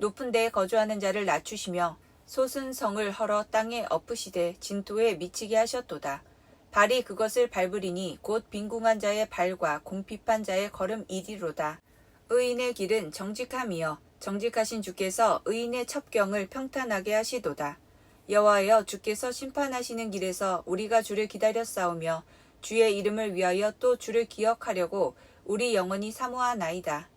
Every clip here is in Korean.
높은 데에 거주하는 자를 낮추시며 솟은 성을 헐어 땅에 엎으시되 진토에 미치게 하셨도다. 발이 그것을 밟으리니 곧 빈궁한 자의 발과 공핍한 자의 걸음 이리로다. 의인의 길은 정직함이여 정직하신 주께서 의인의 첩경을 평탄하게 하시도다. 여호와여 주께서 심판하시는 길에서 우리가 주를 기다렸사오며 주의 이름을 위하여 또 주를 기억하려고 우리 영혼이 사모하나이다.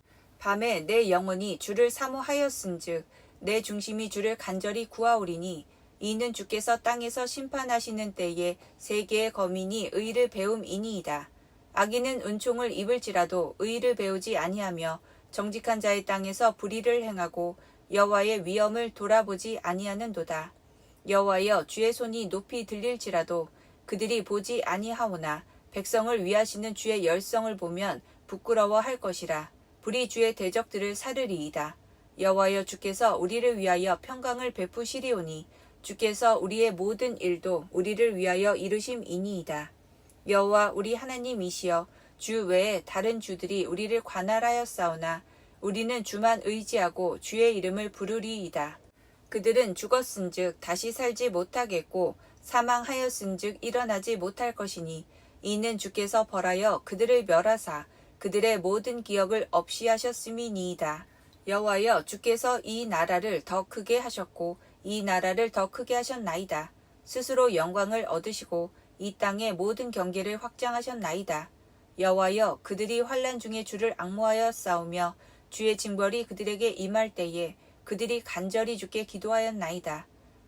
밤에 내 영혼이 주를 사모하였은즉 내 중심이 주를 간절히 구하오리니 이는 주께서 땅에서 심판하시는 때에 세계의 거민이 의를 배움이니이다. 악인은 은총을 입을지라도 의를 배우지 아니하며 정직한 자의 땅에서 불의를 행하고 여호와의 위엄을 돌아보지 아니하는도다. 여호와여 주의 손이 높이 들릴지라도 그들이 보지 아니하오나 백성을 위하시는 주의 열성을 보면 부끄러워할 것이라. 불이 주의 대적들을 사르리이다. 여호와여 주께서 우리를 위하여 평강을 베푸시리오니 주께서 우리의 모든 일도 우리를 위하여 이루심이니이다. 여호와 우리 하나님이시여 주 외에 다른 주들이 우리를 관할하였사오나 우리는 주만 의지하고 주의 이름을 부르리이다. 그들은 죽었은즉 다시 살지 못하겠고 사망하였은즉 일어나지 못할 것이니 이는 주께서 벌하여 그들을 멸하사 그들의 모든 기억을 없이 하셨음이니이다. 여호와여 주께서 이 나라를 더 크게 하셨고 이 나라를 더 크게 하셨나이다. 스스로 영광을 얻으시고 이 땅의 모든 경계를 확장하셨나이다. 여호와여 그들이 환란 중에 주를 악모하여 싸우며 주의 징벌이 그들에게 임할 때에 그들이 간절히 주께 기도하였나이다.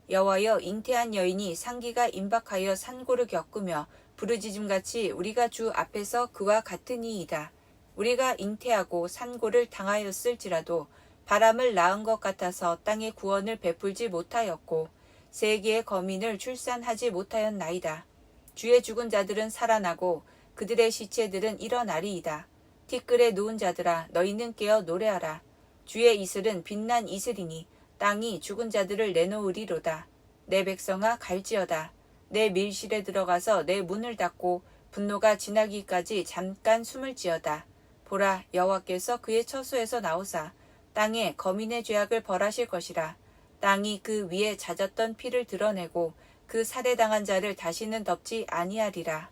여호와여 잉태한 여인이 상기가 임박하여 산고를 겪으며 부르짖음같이 우리가 주 앞에서 그와 같으니이다. 우리가 잉태하고 산고를 당하였을지라도 바람을 낳은 것 같아서 땅에 구원을 베풀지 못하였고 세계의 거민을 출산하지 못하였나이다. 주의 죽은 자들은 살아나고 그들의 시체들은 일어나리이다. 티끌에 누운 자들아 너희는 깨어 노래하라. 주의 이슬은 빛난 이슬이니 땅이 죽은 자들을 내놓으리로다. 내 백성아 갈지어다. 내 밀실에 들어가서 내 문을 닫고 분노가 지나기까지 잠깐 숨을 지어다. 보라 여호와께서 그의 처소에서 나오사 땅에 거민의 죄악을 벌하실 것이라. 땅이 그 위에 잦았던 피를 드러내고 그 살해당한 자를 다시는 덮지 아니하리라.